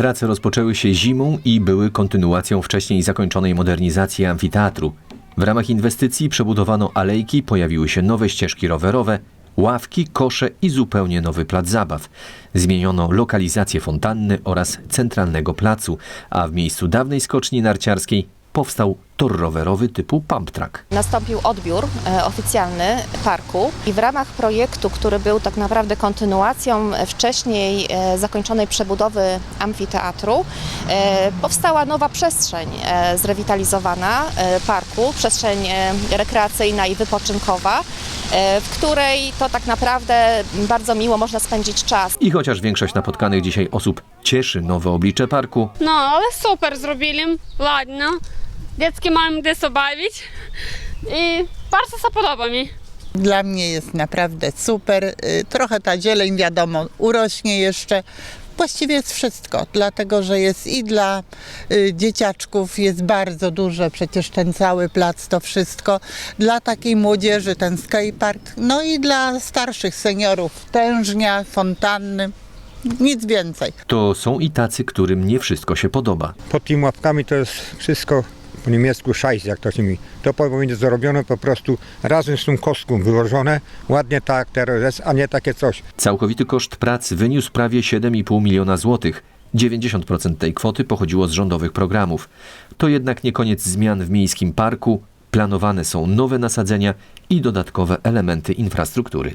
Prace rozpoczęły się zimą i były kontynuacją wcześniej zakończonej modernizacji amfiteatru. W ramach inwestycji przebudowano alejki, pojawiły się nowe ścieżki rowerowe, ławki, kosze i zupełnie nowy plac zabaw. Zmieniono lokalizację fontanny oraz centralnego placu, a w miejscu dawnej skoczni narciarskiej powstał tor rowerowy typu pump track. Nastąpił odbiór e, oficjalny parku i w ramach projektu, który był tak naprawdę kontynuacją e, wcześniej e, zakończonej przebudowy amfiteatru, e, powstała nowa przestrzeń e, zrewitalizowana e, parku, przestrzeń e, rekreacyjna i wypoczynkowa, e, w której to tak naprawdę bardzo miło można spędzić czas. I chociaż większość napotkanych dzisiaj osób cieszy nowe oblicze parku, No, ale super зробили, ладно. Dziecki mają gdzie się bawić i bardzo się podoba mi. Dla mnie jest naprawdę super. Y, trochę ta dzieleń, wiadomo, urośnie jeszcze. Właściwie jest wszystko, dlatego że jest i dla y, dzieciaczków jest bardzo duże, przecież ten cały plac to wszystko. Dla takiej młodzieży ten skatepark, no i dla starszych seniorów tężnia, fontanny. Nic więcej. To są i tacy, którym nie wszystko się podoba. Pod tymi łapkami to jest wszystko po niemiecku szajs, jak to się mówi. To powinno być zrobione po prostu razem z tą kostką wyłożone, ładnie tak teraz a nie takie coś. Całkowity koszt prac wyniósł prawie 7,5 miliona złotych. 90% tej kwoty pochodziło z rządowych programów. To jednak nie koniec zmian w miejskim parku. Planowane są nowe nasadzenia i dodatkowe elementy infrastruktury.